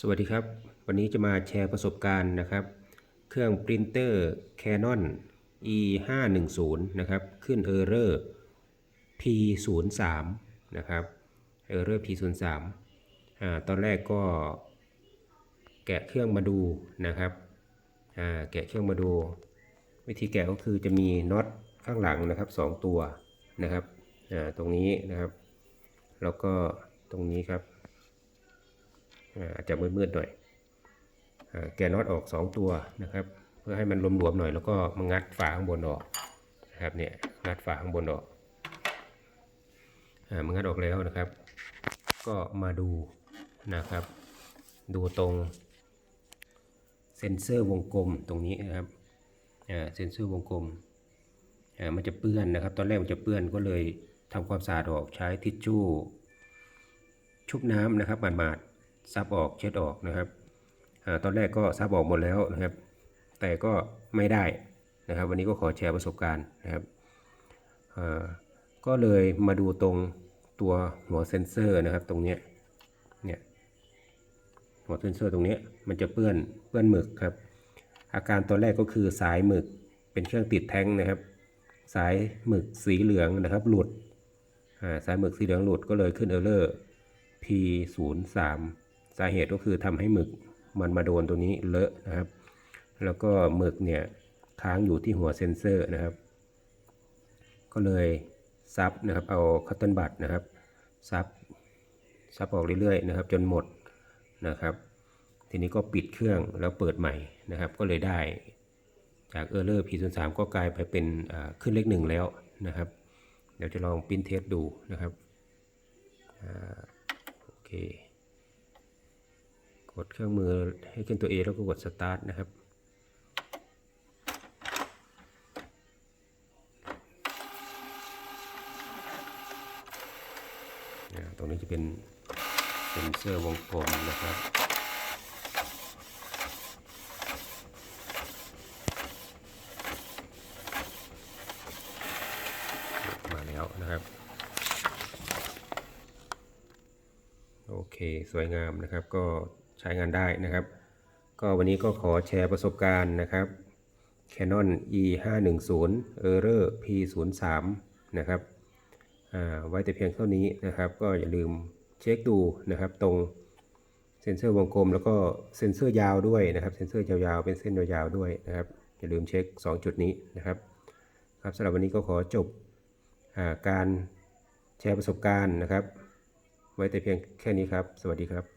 สวัสดีครับ วันนี้จะมาแชร์ประสบการณ์นะครับ เครื่องปรินเตอร์ Canon E 5 1 0นะครับ ขึ้น Error P 0 3นะครับ Error P 0 3อ่าตอนแรกก็แกะเครื่องมาดูนะครับอ่าแกะเครื่องมาดู วิธีแกะก็คือจะมีน็อตข้างหลังนะครับสองตัวนะครับอ่าตรงนี้นะครับ แล้วก็ตรงนี้ครับ อาจจะมืดๆหน่อยอแกน็อตออก 2 ตัวนะครับ เพื่อให้มันหลวมๆหน่อยแล้วก็มางัดฝาข้างบนออกนะครับเนี่ยงัดฝาข้างบนออกอ่ามันงัดออกแล้วนะครับ ก็มาดูนะครับ ดูตรงเซ็นเซอร์วงกลมตรงนี้นะครับอ่าเซ็นเซอร์วงกลมอ่ามันจะเปื้อนนะครับ ตอนแรกมันจะเปื้อนก็เลยทำความสะอาดออกใช้ทิชชู่ชุบน้ำนะครับหมาดๆ ซับออกเช็ดออกนะครับอตอนแรกก็ซับออกหมดแล้วนะครับ แต่ก็ไม่ได้นะครับ วันนี้ก็ขอแชร์ประสบการณ์นะครับก็เลยมาดูตรงตัวหัวเซ็นเซอร์นะครับตรงนี้เนี่ยหัวเซ็นเซอร์ตรงนี้มันจะเปื้อนเปื้อนหมึกครับ อาการตอนแรกก็คือสายหมึกเป็นเครื่องติดแท้งนะครับ สายหมึกสีเหลืองนะครับ หลุดสายหมึกสีเหลืองหลุดก็เลยขึ้นเออร์เลอร์ P 0 3 สาเหตุก็คือทำให้หมึกมันมาโดนตัวนี้เลอะนะครับ แล้วก็หมึกเนี่ยค้างอยู่ที่หัวเซ็นเซอร์นะครับ ก็เลยซับนะครับเอาคัตเติลบัตนะครับซับซับออกเรื่อยๆนะครับ จนหมดนะครับ ทีนี้ก็ปิดเครื่องแล้วเปิดใหม่นะครับ ก็เลยได้จาก Error P 0 3 ก็กลายไปเป็นขึ้นเลขหนึ่งแล้วนะครับ เดี๋ยวจะลองปิ้นเทสดูนะครับโอเค กดเครื่องมือให้ขึ้นตัว A แล้วก็กด Start นะครับ ตรงนี้จะเป็นเซ็นเซอร์วงกลมนะครับมาแล้วนะครับ โอเค สวยงามนะครับก็ ช้งานได้นะครับ ก็วันนี้ก็ขอแชร์ประสบการณ์นะครับ Canon E 5 1 0 Error P 0 3นะครับอ่าไว้แต่เพียงเท่านี้นะครับ ก็อย่าลืมเช็คดูนะครับ ตรงเซ็นเซอร์วงกลม แล้วก็เซ็นเซอร์ยาวด้วยนะครับ เซ็นเซอร์ยาวๆเป็นเส้นยาวๆด้วยนะครับ อย่าลืมเช็ค 2 จุดนี้นะครับ ครับสำหรับวันนี้ก็ขอจบอ่าการแชร์ประสบการณ์นะครับ ไว้แต่เพียงแค่นี้ครับ สวัสดีครับ